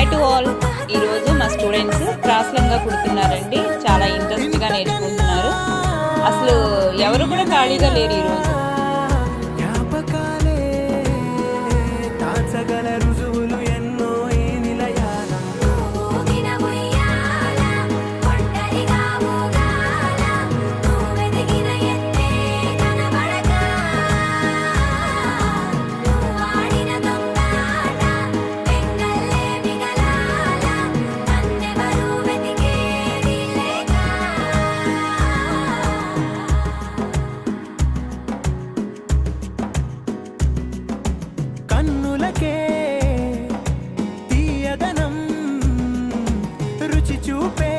High to all ఈరోజు మా students క్రాస్లంగా కుడుతున్నారండి. చాలా ఇంట్రెస్ట్గా నేర్చుకుంటున్నారు. అసలు ఎవరు కూడా ఖాళీగా లేరు ఈరోజు. నీకే తీయదనం రుచి చూపే